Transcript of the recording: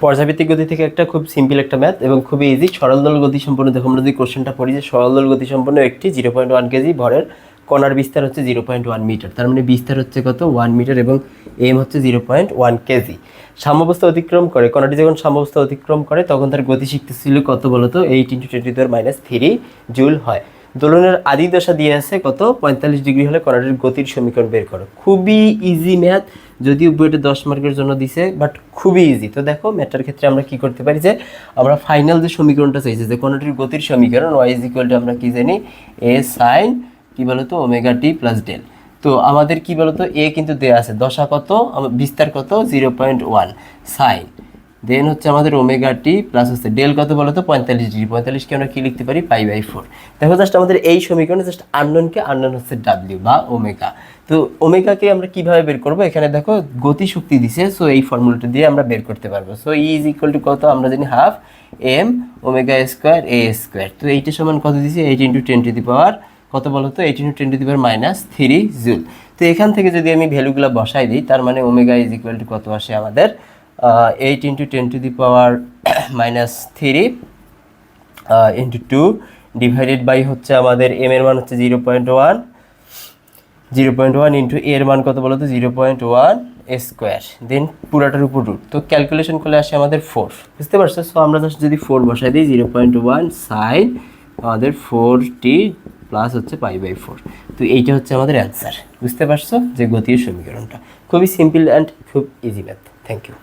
পর্যাবৃত্তিক গতি থেকে একটা খুব সিম্পল একটা ম্যাথ এবং খুবই ইজি সরল দল গতি সম্পন্ন দেখো আমরা যদি কোশ্চেনটা পড়ি যে সরল দল গতি সম্পন্ন একটি জিরো পয়েন্ট ওয়ান কেজি ভরের কণার বিস্তার হচ্ছে জিরো পয়েন্ট ওয়ান মিটার তার মানে বিস্তার হচ্ছে কত? ওয়ান মিটার এবং এম হচ্ছে জিরো পয়েন্ট ওয়ান কেজি সাম্যাবস্থা অতিক্রম করে, কণাটি যখন সাম্যাবস্থা অতিক্রম করে, তখন তার গতি শিখতেছিল কত বলতো? Eight into twenty four minus three joule হয়। দোলনের আদি দশা দিয়ে আছে কত? পঁয়তাল্লিশ ডিগ্রি হলে কণাটির গতির সমীকরণ বের করো। খুবই ইজি ম্যাথ যদিও বইটা দশ মার্কের জন্য দিছে বাট খুবই ইজি তো দেখো ম্যাটার ক্ষেত্রে আমরা কি করতে পারি যে, আমরা ফাইনাল যে সমীকরণটা চাইছি, যে কণাটির গতির সমীকরণ ওয়াই ইজ ইকুয়াল টু আমরা কি জানি এ সাইন কি বলতো ওমেগা টি প্লাস ডেল তো আমাদের কি বলতো এ কিন্তু দেয়া আছে, দশা কত বিস্তার কত zero point one sine then হচ্ছে আমাদের ওমেগা টি প্লাস হচ্ছে ডেল কত বলো তো পঁয়তাল্লিশ ডিগ্রি পঁয়তাল্লিশকে আমরা কি লিখতে পারি পাই বাই ফোর দেখো জাস্ট আমাদের এই সমীকরণে জাস্ট আননকে আননন হচ্ছে ডাব্লিউ বা ওমেগা তো ওমেগাকে আমরা কীভাবে বের করব? এখানে দেখো গতি শক্তি দিছে সো এই ফর্মুলাটা দিয়ে আমরা বের করতে পারব। So E is equal to কত? আমরা জানি half M omega square A square তো এইটা সমান কত দিছে? Eight into ten to the power কত বলো তো? Eight into ten to the power minus three joule তো এখান থেকে যদি আমি ভ্যালুগুলো বসাই দিই, তার মানে ওমেগা ইজ ইকুয়াল টু কত আসে আমাদের? Eight into ten to the power minus three into two divided by হচ্ছে আমাদের এম এর মান হচ্ছে zero point one zero point one into এর মান কত বলো তো zero point one square then পুরাটার উপর রুট তো ক্যালকুলেশন করলে আসে আমাদের ফোর বুঝতে পারছ? সো আমরা জাস্ট যদি ফোর বসাই দিই, জিরো পয়েন্ট ওয়ান সাইন আমাদের ফোর টি প্লাস হচ্ছে পাই বাই ফোর তো এইটা হচ্ছে আমাদের অ্যান্সার বুঝতে পারছ? যে গতির সমীকরণটা। খুবই সিম্পল অ্যান্ড খুব ইজি ম্যাথ থ্যাংক ইউ